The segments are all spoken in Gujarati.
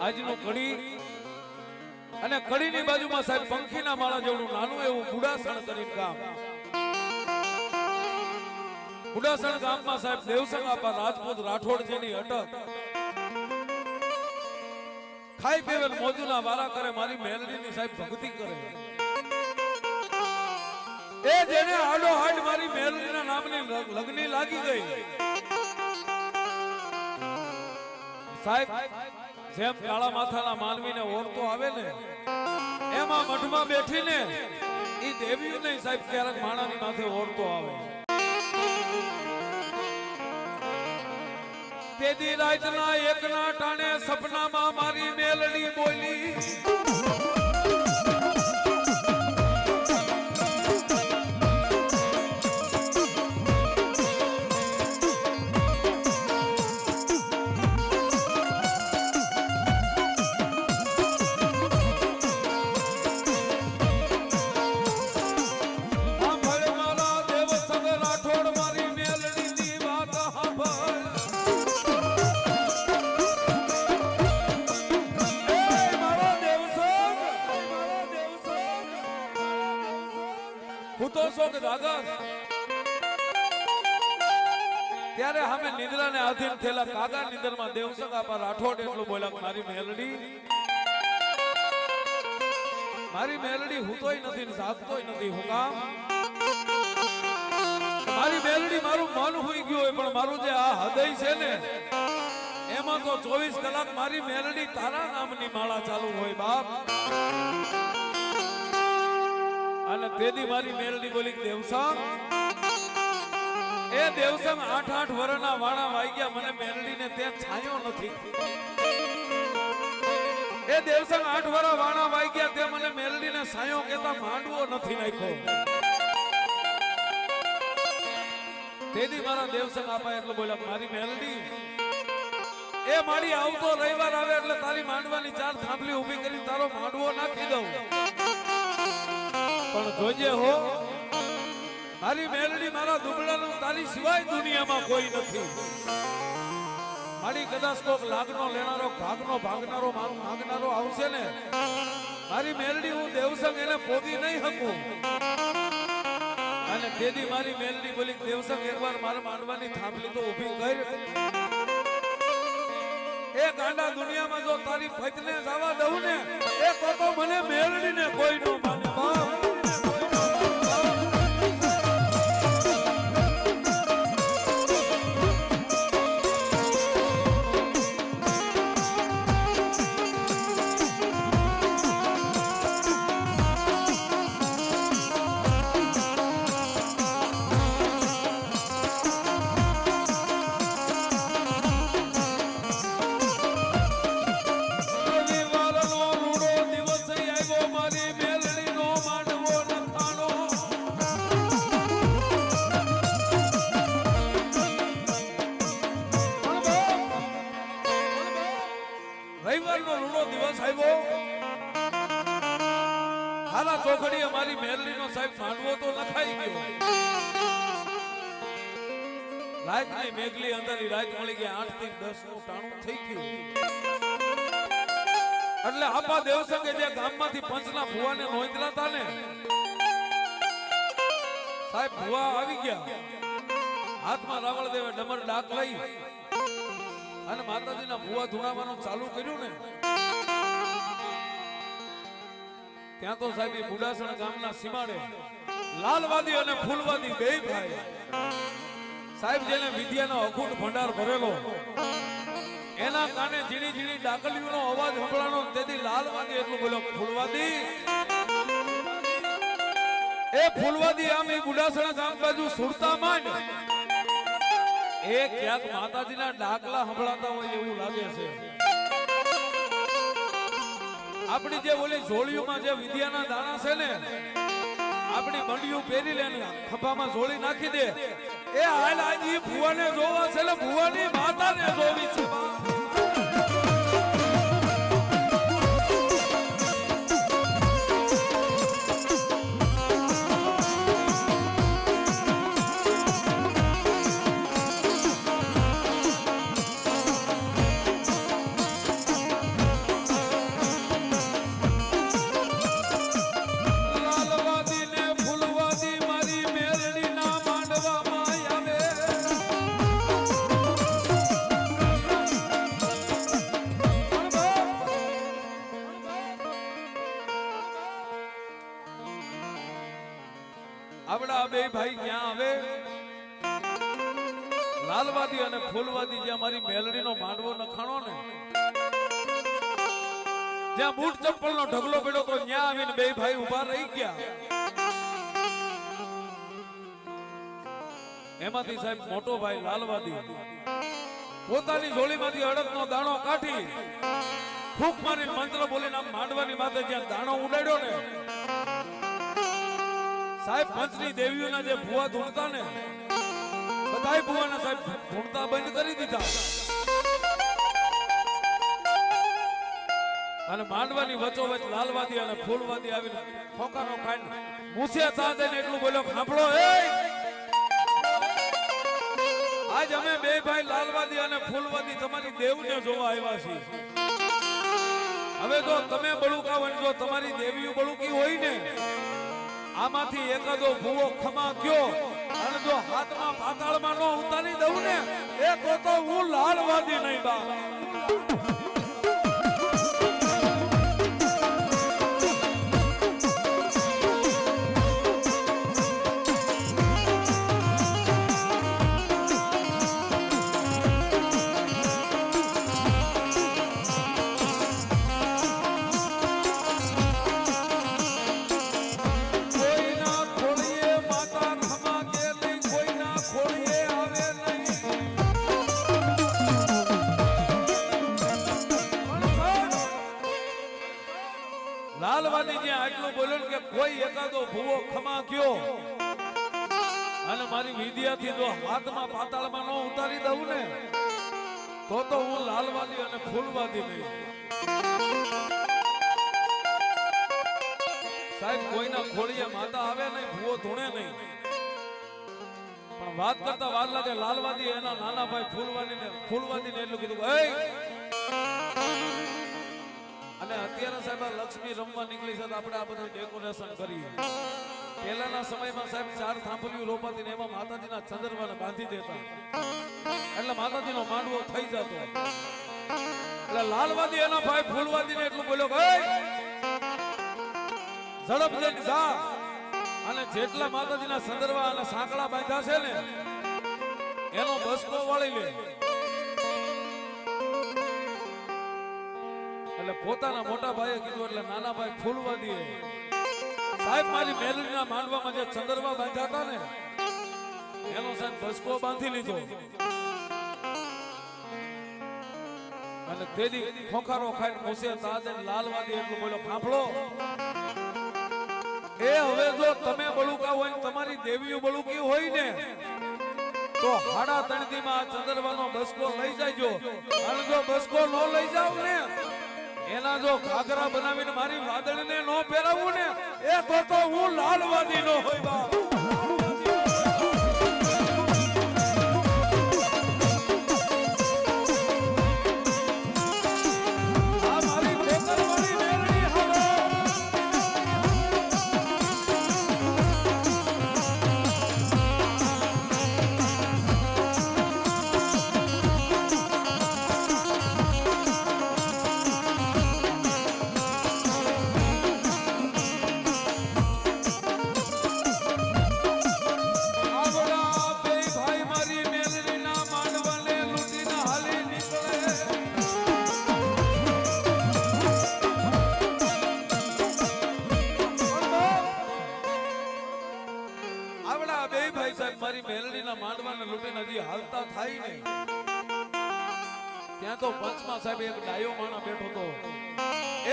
આજનું કડી અને કડીની બાજુમાં સાહેબ પંખીના માળા જેવડું નાનું એવું ગુડાસણ કરીને ગામ. ગુડાસણ ગામમાં સાહેબ દેવસંગ આપા રાજપૂત રાઠોડ જેની અટક. ખાઈ પીવે ને મોજુના વારા કરે, મારી મેલડીની સાહેબ ભક્તિ કરે. એ જેને આડો હાડ મારી મેલડીના નામની લગ- લગ્ની લાગી ગઈ. સાહેબ જેમ કાળા માથાના માનવીને ઓરતો આવે ને, એમાં મઠમાં બેઠીને એ દેવીઓ નહીં સાહેબ, ક્યારેક માણાની માથે ઓરતો આવે. તેદી રાતના એકના ટાણે સપનામાં મારી મેલડી બોલી. શોક ત્યારે અમે નિદ્રાને આધીન થયેલા કાગા નિંદરમાં દેવસંગ આપા રાઠોડ એટલું બોલ્યા મારી મેલડી મારી મેલડી હુતોય નથી ને જાગતોય નથી, હું કામ? મારી મેલડી મારું મન હોઈ ગયું હોય, પણ મારું જે આ હૃદય છે ને, એમાં તો ચોવીસ કલાક મારી મેલડી તારા નામની માળા ચાલુ હોય, બાપ. અને તેદી મારી મેલડી બોલી દેવસંગ, એ દેવસંગ આઠ આઠ વર્ષના વાણા વાગ્યા, મને મેલડીને ત્યાં છાયો નથી. એ દેવસંગ આઠ વર્ષ વાણા વાગ્યા, તે મને મેલડી ને છાયો કેતા માંડવો નથી નાખ્યો. તેથી મારા દેવસંગ આપા એટલે બોલ્યા, મારી મેલડી, એ મારી આવતો રવિવાર આવે એટલે તારી માંડવાની ચાર થાંભલી ઊભી કરી તારો માંડવો નાખી દઉં. પણ જોજે હો. મારી મેલડી મારા દુબળાનું તારી સિવાય દુનિયામાં કોઈ નથી. મારી કદાચ કોક લાગનો લેનારો, ભાગનો ભાગનારો, મારું માગનારો આવશે ને? મારી મેલડી હું દેવસંગ એને પોગી નહીં શકું અને તેદી મારી મેલડી બોલી, દેવસંગ, એકવાર મારા માંડવાની થાંભલી તો ઊભી કર. એ ગાંડા દુનિયામાં જો તારી ફજને જવા દઉં ને, એ તો મને મેલડીને કોઈ નો રાતની મેઘલી અંદરની રાત મળી ગઈ આઠથી દસનું ટાણું થઈ ગયું. એટલે આપા દેવસંગે જે ગામમાંથી પંચના ભુવાને નોંધલા હતા ને, સાહેબ, ભુવા આવી ગયા. હાથમાં રાવળ દેવે ડમર ડાક લઈ અને માતાજીના ભુવા ધોળાવાનું ચાલુ કર્યું ને. ત્યાં તો સાહેબ બુડાસણ ગામના સીમાડે લાલવાદી અને ફૂલવાદી બે ભાઈ સાહેબ, જેને વિદ્યાનો અખૂટ ભંડાર ભરેલો, એના કાને ઝીણી ઝીણી ડાકલીઓનો અવાજ સંભળાનો તેથી લાલવાદી એટલું બોલ્યો, ફૂલવાદી! એ ફૂલવાદી આમ એ બુડાસણા ગામ બાજુ સુરતા માંડ એ ક્યાંક માતાજીના ડાકલા સંભળાતા હોય એવું લાગે છે. આપણી જે ઓલી જોડીઓમાં જે વિદ્યાના દાણા છે ને, આપણી બંડિયું પહેરી લે ખભામાં જોડી નાખી દે એ હાલ આજી ભુવાને જોવા છે એટલે ભુવાની માતાને જોવી છે. બે ભાઈ ક્યાં આવે. લાલવાદી અને ફૂલવાદી જે મારી મેલડીનો માંડવો નખાણો ને, જ્યાં બૂટ ચપ્પલનો ઢગલો પડ્યો તો ત્યાં આવીને બે ભાઈ ઊભા રહી ગયા. એમાંથી સાહેબ મોટો ભાઈ લાલવાદી પોતાની ઝોળીમાંથી અડદનો દાણો કાઢી, ફૂંક મારી મંત્ર બોલીને માંડવાની માથે જ્યાં દાણો ઉડાડ્યો ને સાહેબ, પંચની દેવીઓના જે ભુવા ધૂણતા ને, બધાય ભૂવાના સાહેબ ધૂણતા બંધ કરી દીધા. અને માંડવાની વચ્ચોવચ લાલવાદી અને ફૂલવાદી આવીને ખોખાનો ખાઈને મૂછિયા સાંજે ને એટલું બોલ્યો ખાંભળો એ! આજ અમે બે ભાઈ લાલવાદી અને ફૂલવાદી તમારી દેવને જોવા આવ્યા છીએ. હવે તો તમે બળુકા બનજો, તમારી દેવીઓ બળુકી હોય ને. આમાંથી એકાદો ભૂવો ખમા ગયો અને જો હાથમાં પાતાળમાં નો ઉતારી દઉં ને, એ તો હું લાલવાદી નહીં બા અને મારી વિદ્યાથી જો હાથમાં પાતાળમાં ન ઉતારી દઉં ને, તો તો હું લાલવાદી અને ફૂલવાદી નહીં. સાહેબ, કોઈના ખોળીએ માતા આવે નહીં, ભૂવો ધૂણે નહીં. પણ વાત કરતા વાર લાગે લાલવાદી, એના નાના ભાઈ ફૂલવાદી ને ફૂલવાદી ને એટલું કીધું! અને અત્યારે સાહેબ લક્ષ્મી રમવા નીકળી છે આપણે આ બધું ડેકોરેશન કરીએ. પહેલાના સમયમાં સાહેબ ચાર થાંભલીઓ રોપાતી ને એમાં માતાજીના ચંદ્રમાને બાંધી દેતા. એટલે માતાજીનો માંડવો થઈ જતો. એટલે લાલવાદી એના ભાઈ ફૂલવાદી ને એટલું બોલ્યો ભાઈ ઝડપ લઈને જા. અને જેટલા માતાજીના સંદર્ભા અને સાંકળા બાંધ્યા છે ને, એનો બસકો વાળી લે. એટલે પોતાના મોટા ભાઈએ કીધું, એટલે નાના ભાઈ ફૂલવા દે સાહેબ, મારી મેલડીના માંડવામાં જે ચંદરવા બાંધ્યા હતા ને, એનો સાહેબ ભસકો બાંધી લીધો. અને તેદી ખોખારો ખાઈ મૂસે તાજ લાલવાદી એટલું બોલો ફાંફળો, એ હવે જો તમે બળુકા હોય તમારી દેવીઓ બળુકી હોય ને, તો હાડા તણદીમાં ચંદરવાનો બસકો લઈ જાયજો. અને જો બસકો નો લઈ જાવ ને એના જો ઘાઘરા બનાવીને મારી વાદળને નો પહેરાવું ને, એ તો તો હું લાલવાદી નો હોય બા થાય ને ત્યાં તો પંચમાં સાહેબ એક ડાયો માણા બેઠો તો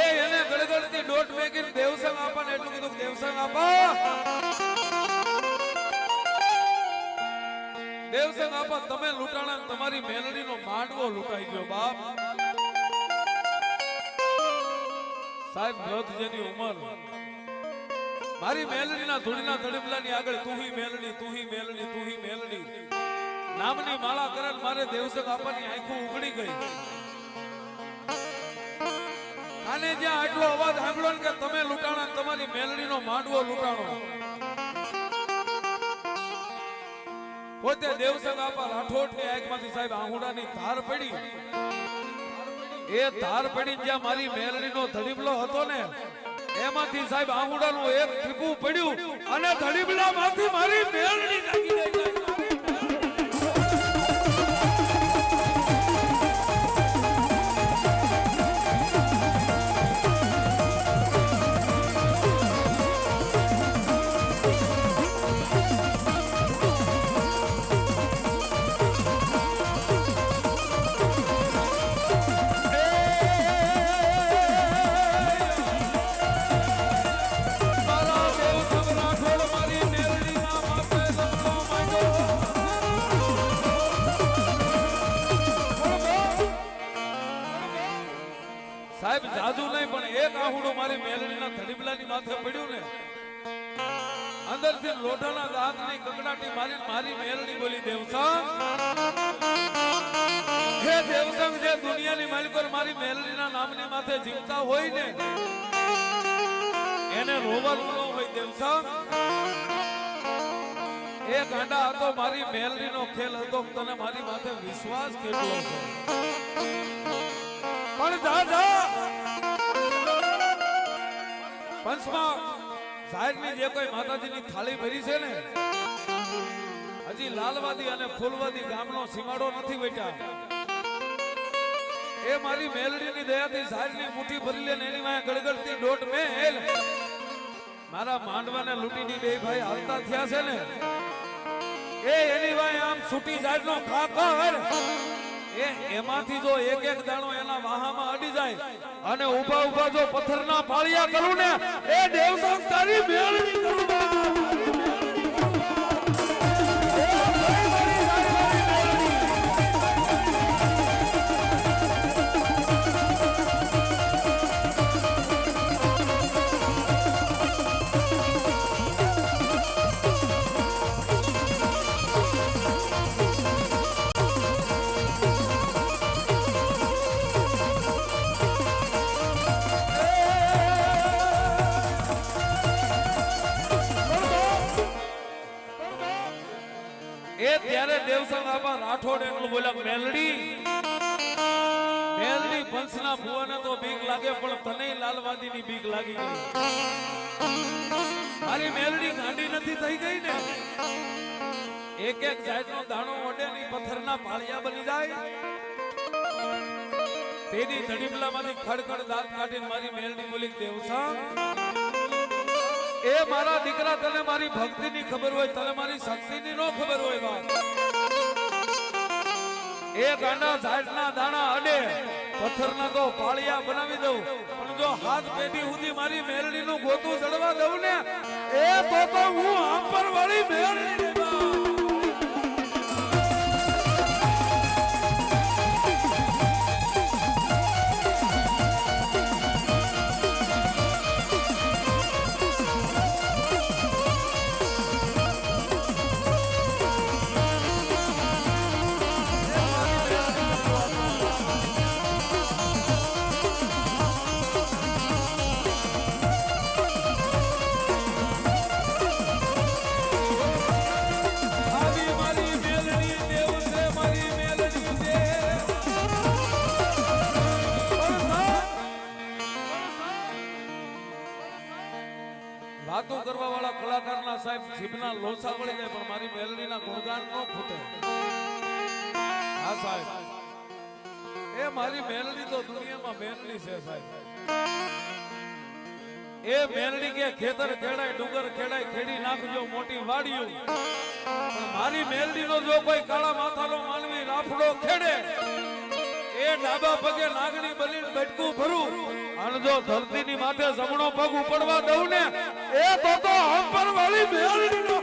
એ એને ગળગળતી ડોટ મેકીને દેવસંગ આપવાને એટલું કીધું દેવસંગ આપા. દેવસંગ આપા, તમે લૂંટાણા તમારી મેલડીનો માંડવો લૂંટાઈ ગયો બાપ. સાહેબ વૃદ્ધ જેની ઉંમર. મારી મેલડીના ધૂળીના તડબલાની આગળ તું હી મેલડી, તું હી મેલડી, તું હી મેલડી. નામની માળા કરે મારે દેવસંગ આપવાની આંખો ઉગડી ગઈ. આને જ્યાં આટલો અવાજ સાંભળો કે તમે લૂંટાણા તમારી મેલડીનો માંડવો લૂંટાણો. પોતે દેવસંગ આપા રાઠોડ આંખમાંથી સાહેબ આહુડાની ધાર પડી. એ ધાર પડી જ્યાં મારી મેલડીનો ધડીબલો હતો ને, એમાંથી સાહેબ આહુડાનું એક ટીપું પડ્યું અને ધડીબલા માંથી મારી મેલડી જાગી જાય સાહેબ, જાદુ નહીં, પણ એક આહુડું મારી મેલડીના ધડીબલાની માથે પડ્યું ને. અંદરથી લોઢાના દાંતની કકડાટી મારી મારી મેલડી બોલી દેવસંગ હે દેવસંગ જે દુનિયાની માલિકો મારી મેલડીના નામની માથે જીવતા હોય ને, એને રોવાનું ન હોય દેવસંગ એ ગાંડા હતો, મારી મેલડીનો ખેલ હતો તને મારી માથે વિશ્વાસ કેટલો છે પણ દાદા, પંચમાં જાહેરની જે કોઈ માતાજીની થાળી ભરી છે ને, હજી લાલવાદી અને ફૂલવાદી ગામનો સીમાડો નથી બેઠા એ મારી મેલડીની દયાથી સાહેબની મુઠ્ઠી ભરી લે એની વાંહે ગળગળતી દોઢ મેલ. મારા માંડવાને લૂંટીની બે ભાઈ હાલતા થયા છે ને, એ એની વાય આમ છૂટી જાહેરનો ખાકર. એ એમાંથી જો એક એક દાણો એના વાહામાં અડી જાય અને ઊભા ઊભા જો પથ્થરના પાળિયા કરું ને, એ તારી મેળવી કરું રાઠોડ એનું બોલ્યા, મેલડી મેલડી પંચના ભુવાને તો બીક લાગે, પણ તને લાલવાદીની બીક લાગી ગઈ. મારી મેલડી ગાંડી નથી થઈ ગઈ ને? એક એક જાતનો દાણો ઓડે ની પથ્થરના પાળિયા બની જાય. તેની ધડીબલામાંથી ખડખડ દાંત કાઢીને મારી મેલડી બોલી, દેવસા, એ મારા દીકરા તને મારી ભક્તિની ખબર હોય, તને મારી શક્તિની નો ખબર હોય, બાપ. એ આના ઝાડના દાણા અડે, પથ્થરના તો પાળિયા બનાવી દઉં. પણ જો હાથ પેઢી ઉધી મારી મેરડીનું ગોતું ચડવા દઉં ને, એ તો તો હું આંપર વળી મેલડી લોસા પડી જાય પણ મારી મેલડીના ગુણગાન ન ખૂટે. હા, સાહેબ. એ મારી મેલની તો દુનિયામાં મેલની છે, સાહેબ. એ મેલની કે ખેતર ખેડાય, ડુંગર ખેડાય, ખેડી નાખજો, મોટી વાડીઓ. મારી મેલડીનો જો કોઈ કાળા માથાનો માનવી રાફડો ખેડે, એ ડાબા પગે લાગણી બની બેઠકું ભરું. અને જો ધરતીની માથે જમણો પગ ઉપડવા દઉં ને, એ તો તો પર વાળી મેલડીનો